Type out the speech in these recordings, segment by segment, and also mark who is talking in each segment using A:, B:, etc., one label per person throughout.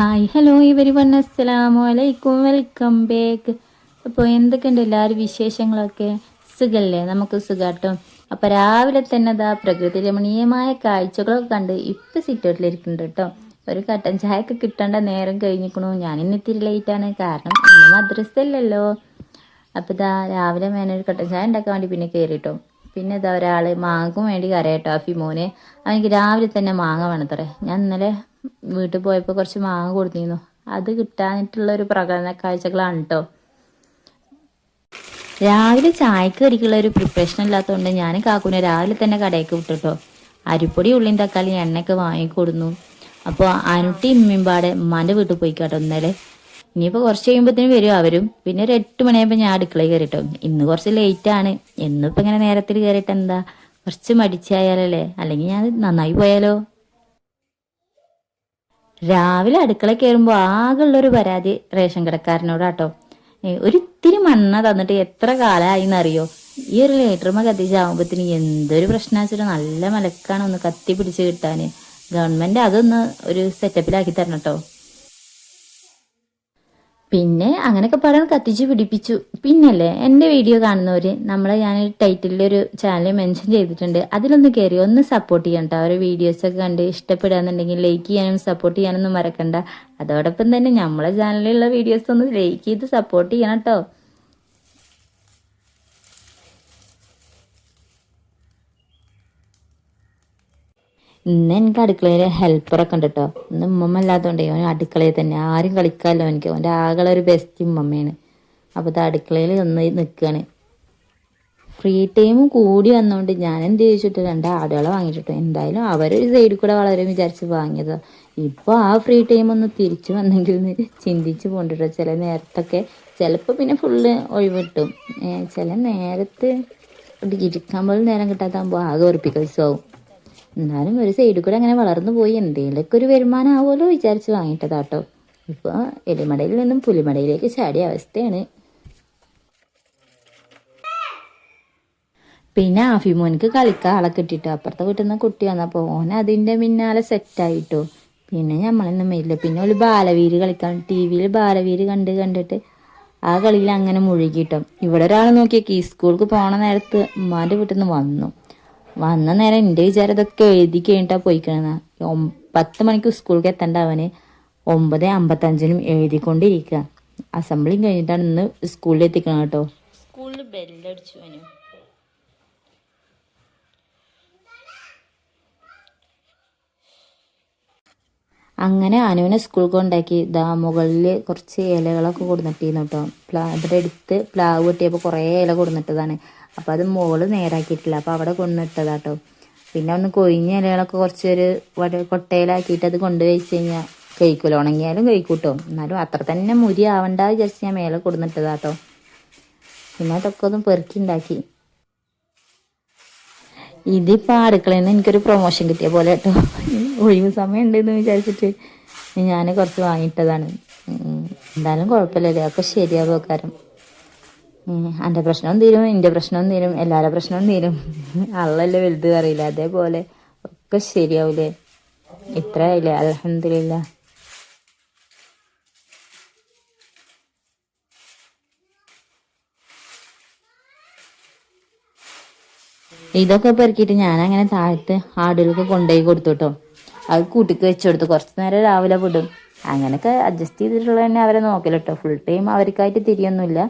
A: Every one അസ്സലാമു അലൈക്കും welcome back അപ്പോൾ എന്തൊക്കെയുണ്ട് എല്ലാവരും വിശേഷങ്ങളൊക്കെ? സുഖല്ലേ? നമുക്ക് സുഖാട്ടോ. അപ്പോൾ രാവിലെ തന്നെ അതാ പ്രകൃതി രമണീയമായ കാഴ്ചകളൊക്കെ കണ്ട് ഇപ്പം സിറ്റൗട്ടിലിരിക്കുന്നുണ്ട് കേട്ടോ ഒരു കട്ടൻ ചായ ഒക്കെ കിട്ടേണ്ട നേരം കഴിഞ്ഞിക്കണു. ഇന്ന് ഇത്തിരി ലേറ്റാണ് കാരണം ഇന്ന് മദ്രസല്ലല്ലോ അപ്പം അപ്പോൾ ഇതാ രാവിലെ മേനെ ഒരു കട്ടൻ ചായ ഉണ്ടാക്കാൻ വേണ്ടി പിന്നെ കയറിട്ടോ പിന്നെ ഇതാ ഒരാൾ മാങ്ങക്കും വേണ്ടി കരയട്ടോ ആ മോനെ. അവനിക്ക് രാവിലെ തന്നെ മാങ്ങ വേണത്രേ. ഞാൻ ഇന്നലെ വീട്ടിൽ പോയപ്പോൾ കുറച്ച് മാങ്ങ കൊടുത്തിരുന്നു. അത് കിട്ടാനായിട്ടുള്ള ഒരു പ്രകടന കാഴ്ചകളാണ് കേട്ടോ രാവിലെ ചായക്ക് കറിക്കുള്ള ഒരു പ്രിപ്പറേഷൻ ഇല്ലാത്തതുകൊണ്ട് ഞാൻ കാക്കുനെ രാവിലെ തന്നെ കടയ്ക്ക് വിട്ടിട്ടോ. അരിപ്പൊടി ഉള്ളിയും തക്കാളി എണ്ണയൊക്കെ വാങ്ങിക്കൊടുന്നു. അപ്പോൾ അനുട്ടി ഇമ്മിമ്പാടെ ഉമ്മാന്റെ വീട്ടിൽ പോയി കേട്ടോ ഇന്നലെ. ഇനിയിപ്പോൾ കുറച്ച് കഴിയുമ്പോഴത്തേനും വരും അവരും. പിന്നെ ഒരു എട്ട് മണിയാകുമ്പോൾ ഞാൻ അടുക്കളയിൽ കയറിട്ടോ ഇന്ന് കുറച്ച് ലേറ്റ് ആണ്. എന്നിപ്പോൾ ഇങ്ങനെ നേരത്തിൽ കയറിയിട്ട് എന്താ കുറച്ച് മടിച്ചായാലല്ലേ? അല്ലെങ്കിൽ ഞാൻ നന്നായി പോയാലോ? രാവിലെ അടുക്കള കയറുമ്പോൾ ആകെയുള്ളൊരു പരാതി റേഷൻ കടക്കാരനോടാട്ടോ. ഒരിത്തിരി മണ്ണ തന്നിട്ട് എത്ര കാലമായി എന്നറിയോ ഈ ഒരു ലേറ്റർമ കത്തിച്ചാകുമ്പോഴത്തേന് എന്തൊരു പ്രശ്നം നല്ല മലക്കാണ് ഒന്ന് കത്തി പിടിച്ച് കിട്ടാന്. ഗവൺമെന്റ് അതൊന്ന് ഒരു സെറ്റപ്പിലാക്കി തരണം കേട്ടോ പിന്നെ അങ്ങനെയൊക്കെ പടം കത്തിച്ച് പിടിപ്പിച്ചു. പിന്നല്ലേ എന്റെ വീഡിയോ കാണുന്നവര് നമ്മളെ ഞാൻ ടൈറ്റിലിൽ ഒരു ചാനൽ മെൻഷൻ ചെയ്തിട്ടുണ്ട്. അതിലൊന്ന് കയറി ഒന്ന് സപ്പോർട്ട് ചെയ്യണം കേട്ടോ അവരെ വീഡിയോസൊക്കെ കണ്ട് ഇഷ്ടപ്പെടുകയെന്നുണ്ടെങ്കിൽ ലൈക്ക് ചെയ്യാനും സപ്പോർട്ട് ചെയ്യാനൊന്നും മറക്കണ്ട. അതോടൊപ്പം തന്നെ നമ്മളെ ചാനലിലുള്ള വീഡിയോസ് ഒന്ന് ലൈക്ക് ചെയ്ത് സപ്പോർട്ട് ചെയ്യണം കേട്ടോ ഇന്ന് എനിക്ക് അടുക്കളയിൽ ഹെൽപ്പറൊക്കെ ഉണ്ട് കേട്ടോ ഇന്ന് ഉമ്മമ്മ അല്ലാത്തതുകൊണ്ടേ അവൻ അടുക്കളയിൽ തന്നെ. ആരും കളിക്കാമല്ലോ എനിക്ക് അവന്റെ ആകെ ഒരു ബെസ്റ്റ് ഉമ്മമ്മയാണ്. അപ്പോൾ ഇത് അടുക്കളയിൽ ഒന്ന് നിൽക്കുകയാണ് ഫ്രീ ടൈം കൂടി വന്നതുകൊണ്ട് ഞാൻ എന്ത് ചോദിച്ചിട്ട് രണ്ട് ആടുകളെ വാങ്ങിച്ചിട്ടു. എന്തായാലും അവരൊരു സൈഡിൽ കൂടെ വളരെ വിചാരിച്ച് വാങ്ങിയത്. ഇപ്പോൾ ആ ഫ്രീ ടൈം ഒന്ന് തിരിച്ചു വന്നെങ്കിൽ ചിന്തിച്ച് പോണ്ടിട്ടോ ചില നേരത്തൊക്കെ ചിലപ്പോൾ പിന്നെ ഫുള്ള് ഒഴിവിട്ടും ചില നേരത്ത് ഇരിക്കാൻ പോലും നേരം കിട്ടാത്താകുമ്പോൾ ആകെ ഉറപ്പിക്കൽസാവും എന്നാലും ഒരു സൈഡിൽ കൂടെ അങ്ങനെ വളർന്നു പോയി. എന്തെങ്കിലുമൊക്കെ ഒരു വരുമാനം ആവുമല്ലോ വിചാരിച്ച് വാങ്ങിയിട്ടതാട്ടോ ഇപ്പോൾ എലിമടയിൽ നിന്നും പുലിമടയിലേക്ക് ചാടിയ അവസ്ഥയാണ്. പിന്നെ ആഫിമോനിക്ക് കളിക്കാൻ ആളെ കിട്ടിട്ടോ. അപ്പുറത്തെ വീട്ടിൽ നിന്ന് കുട്ടി വന്നപ്പോൾ ഓൻ അതിന്റെ പിന്നാലെ സെറ്റായിട്ടോ പിന്നെ നമ്മളൊന്നും വരില്ല. പിന്നെ ഒരു ബാലവീര് കളിക്കാൻ ടി വിയിൽ ബാലവീര് കണ്ട് കണ്ടിട്ട് ആ കളിയിൽ അങ്ങനെ മുഴുകിയിട്ടും ഇവിടെ ഒരാൾ നോക്കിയേക്ക്. ഈ സ്കൂൾക്ക് പോണ നേരത്ത് ഉമ്മാന്റെ വീട്ടിൽ നിന്ന് വന്നു. വന്ന നേരം എന്റെ വിചാരം ഇതൊക്കെ എഴുതി കഴിഞ്ഞിട്ടാ പോയിക്കണെന്ന പത്ത് മണിക്ക് സ്കൂളിലേക്ക് എത്തേണ്ട അവന്. ഒമ്പത് അമ്പത്തഞ്ചിനും എഴുതിക്കൊണ്ടിരിക്കുക അസംബ്ലി കഴിഞ്ഞിട്ടാണ് ഇന്ന് സ്കൂളിൽ എത്തിക്കണം കേട്ടോ. സ്കൂളിൽ ബെല്ലടിച്ചു അവന്. അങ്ങനെ അനുവിനെ സ്കൂൾ കൊണ്ടാക്കി. ഇതാ മുകളിൽ കുറച്ച് ഇലകളൊക്കെ കൊടുന്നിട്ടിരുന്നു കേട്ടോ. പ്ലാ ഇവിടെ എടുത്ത് പ്ലാവ് കിട്ടിയപ്പോൾ കുറേ ഇല കൊടുന്നിട്ടതാണ്. അപ്പോൾ അത് മുകൾ നേരാക്കിയിട്ടില്ല. അപ്പോൾ അവിടെ കൊണ്ടിട്ടതാട്ടോ പിന്നെ ഒന്ന് കൊഴിഞ്ഞ ഇലകളൊക്കെ കുറച്ചൊരു കൊട്ടയിലാക്കിയിട്ട് അത് കൊണ്ടുപോയി വെച്ച് കഴിഞ്ഞാൽ കഴിക്കുമല്ലോ. ഉണങ്ങിയാലും കഴിക്കൂട്ടോ. എന്നാലും അത്ര തന്നെ മുരി ആവണ്ട വിചാരിച്ച് ഞാൻ മേലെ കൊടുന്നിട്ടതാട്ടോ. പിന്നെ അതൊക്കെ ഒന്ന് പെറുക്കി ഉണ്ടാക്കി ഇതിപ്പോ അടുക്കളയിൽ നിന്ന് എനിക്കൊരു പ്രൊമോഷൻ കിട്ടിയ പോലെ കേട്ടോ. ഒഴിവ് സമയം ഉണ്ടെന്ന് വിചാരിച്ചിട്ട് ഞാൻ കുറച്ച് വാങ്ങിയിട്ടതാണ്. എന്തായാലും കുഴപ്പമില്ലല്ലേ. ഒക്കെ ശരിയാവും കാരം എന്റെ പ്രശ്നവും തീരും എന്റെ പ്രശ്നവും തീരും എല്ലാവരുടെ പ്രശ്നവും തീരും. അള്ളല്ലേ വലുത് അറിയില്ല അതേപോലെ ഒക്കെ ശരിയാവൂലേ? ഇത്ര ആയില്ലേ? അലഹമില്ല ഇതൊക്കെ പെറുക്കിയിട്ട് ഞാൻ അങ്ങനെ താഴത്ത് ആടുകൾക്ക് കൊണ്ടുപോയി കൊടുത്തു കേട്ടോ അത് കൂട്ടിക്ക് വെച്ചുകൊടുത്ത് കുറച്ച് നേരം രാവിലെ വിടും. അങ്ങനെയൊക്കെ അഡ്ജസ്റ്റ് ചെയ്തിട്ടുള്ള തന്നെ അവരെ നോക്കലട്ടോ ഫുൾ ടൈം അവർക്കായിട്ട് തിരിയൊന്നുമില്ല.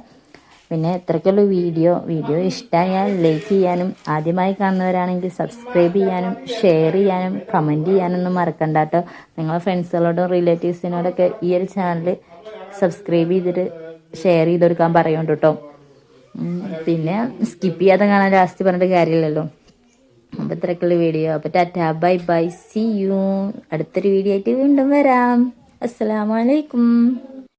A: പിന്നെ എത്രയ്ക്കുള്ള വീഡിയോ. വീഡിയോ ഇഷ്ടമായാൽ ലൈക്ക് ചെയ്യാനും ആദ്യമായി കാണുന്നവരാണെങ്കിൽ സബ്സ്ക്രൈബ് ചെയ്യാനും ഷെയർ ചെയ്യാനും കമന്റ് ചെയ്യാനൊന്നും മറക്കണ്ട കേട്ടോ നിങ്ങളെ ഫ്രണ്ട്സുകളോടും റിലേറ്റീവ്സിനോടൊക്കെ ഈ ഒരു ചാനൽ സബ്സ്ക്രൈബ് ചെയ്തിട്ട് ഷെയർ ചെയ്ത് കൊടുക്കാൻ പറയുന്നുണ്ട് കേട്ടോ പിന്നെ സ്കിപ്പ് ചെയ്യാതെ കാണാൻ ലാസ്റ്റ് പറഞ്ഞിട്ട് കാര്യമില്ലല്ലോ. അപ്പൊ ഇത്രയ്ക്കുള്ള വീഡിയോ അപ്പൊ ടാറ്റ ബൈ ബൈ സി യു അടുത്തൊരു വീഡിയോ ആയിട്ട് വീണ്ടും വരാം. അസ്സലാമലൈക്കും